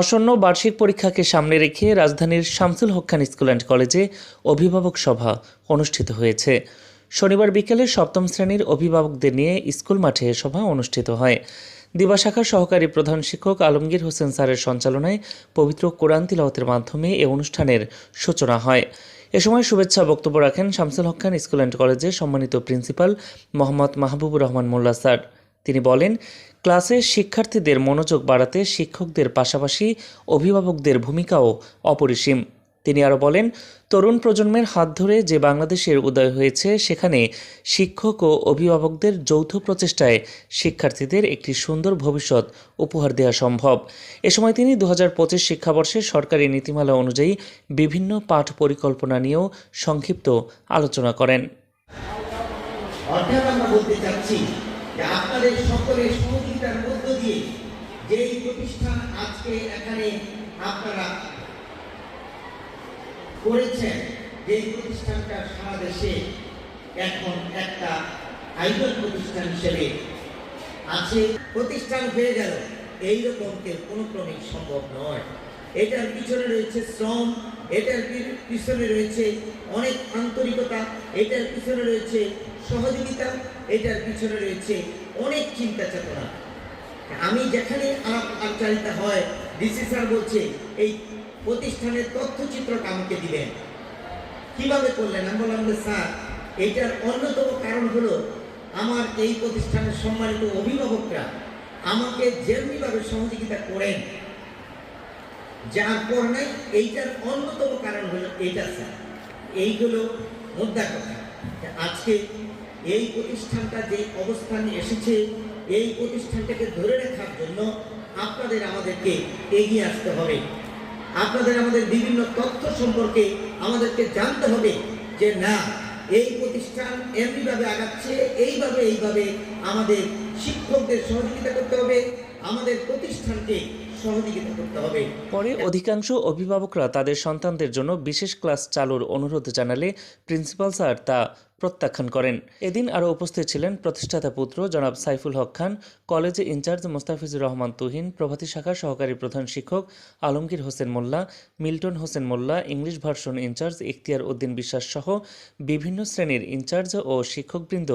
আসন্ন বার্ষিক পরীক্ষাকে সামনে রেখে রাজধানীর শামসুল হক্কান স্কুল অ্যান্ড কলেজে অভিভাবক সভা অনুষ্ঠিত হয়েছে। শনিবার বিকেলে সপ্তম শ্রেণির অভিভাবকদের নিয়ে স্কুল মাঠে সভা অনুষ্ঠিত হয়। দিবা শাখার সহকারী প্রধান শিক্ষক আলমগীর হোসেন স্যারের সঞ্চালনায় পবিত্র কোরআন তিলাওয়াতের মাধ্যমে এ অনুষ্ঠানের সূচনা হয়। এ সময় শুভেচ্ছা বক্তব্য রাখেন শামসুল হক খান স্কুল অ্যান্ড কলেজের সম্মানিত প্রিন্সিপাল মোহাম্মদ মাহবুবুর রহমান মোল্লা স্যার। তিনি বলেন ক্লাসে শিক্ষার্থীদের মনোযোগ বাড়াতে শিক্ষকদের পাশাপাশি অভিভাবকদের ভূমিকাও অপরিসীম। তিনি আরও বলেন, তরুণ প্রজন্মের হাত ধরে যে বাংলাদেশের উদয় হয়েছে, সেখানে শিক্ষক ও অভিভাবকদের যৌথ প্রচেষ্টায় শিক্ষার্থীদের একটি সুন্দর ভবিষ্যৎ উপহার দেওয়া সম্ভব। এ সময় তিনি দু হাজার পঁচিশ শিক্ষাবর্ষে সরকারি নীতিমালা অনুযায়ী বিভিন্ন পাঠ পরিকল্পনা নিয়েও সংক্ষিপ্ত আলোচনা করেন। আপনাদের সকলের সহযোগিতার মধ্য দিয়ে যেই প্রতিষ্ঠান আজকে এখানে আপনারা করেছেন, যেই প্রতিষ্ঠানটা সারা দেশে এখন একটা আইডল প্রতিষ্ঠান হিসেবে আছে। প্রতিষ্ঠান হয়ে গেল। এইরকম কেউ কোনো ক্রমেই সম্ভব নয়। এটার পিছনে রয়েছে শ্রম, এটার পিছনে রয়েছে অনেক আন্তরিকতা, এটার পিছনে রয়েছে সহযোগিতা, এটার পিছনে রয়েছে অনেক চিন্তা চেতনা। আমি যেখানে আলোচনা হয়, ডিসি স্যার বলছে, এই প্রতিষ্ঠানের তথ্যচিত্রটা আমাকে দিবেন। কীভাবে করলেন? আমি বললাম যে স্যার, এটার অন্যতম কারণ হলো আমার এই প্রতিষ্ঠানের সম্মানিত অভিভাবকরা আমাকে যেমনিভাবে সহযোগিতা করেন যার পর নাই এইটার অন্যতম কারণ হলো এইটা স্যার। এইগুলো মুদ্রা কথা। আজকে এই প্রতিষ্ঠানটা যে অবস্থানে এসেছে, এই প্রতিষ্ঠানটাকে ধরে রাখার জন্য আপনাদের আমাদেরকে এগিয়ে আসতে হবে। আপনাদের আমাদের বিভিন্ন তথ্য সম্পর্কে আমাদেরকে জানতে হবে যে না, এই প্রতিষ্ঠান এমনিভাবে আগাচ্ছে, এইভাবে এইভাবে আমাদের শিক্ষকদের সহযোগিতা করতে হবে, আমাদের প্রতিষ্ঠানকে পরে অধিকাংশ অভিভাবকরা তাদের সন্তানদের জন্য বিশেষ ক্লাস চালুর অনুরোধ জানালে প্রিন্সিপাল স্যার তা প্রত্যাখ্যান করেন। এদিন আরও উপস্থিত ছিলেন প্রতিষ্ঠাতা পুত্র জনাব সাইফুল হক খান, কলেজে ইনচার্জ মোস্তাফিজুর রহমান তুহিন, প্রভাতী শাখার সহকারী প্রধান শিক্ষক Alamgir Hossain Mollah, Milton Hossain Mollah, English version incharge Ikhtiar Uddin Biswas সহ বিভিন্ন শ্রেণির ইনচার্জ ও শিক্ষকবৃন্দ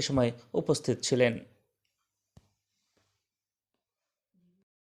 এ সময় উপস্থিত ছিলেন।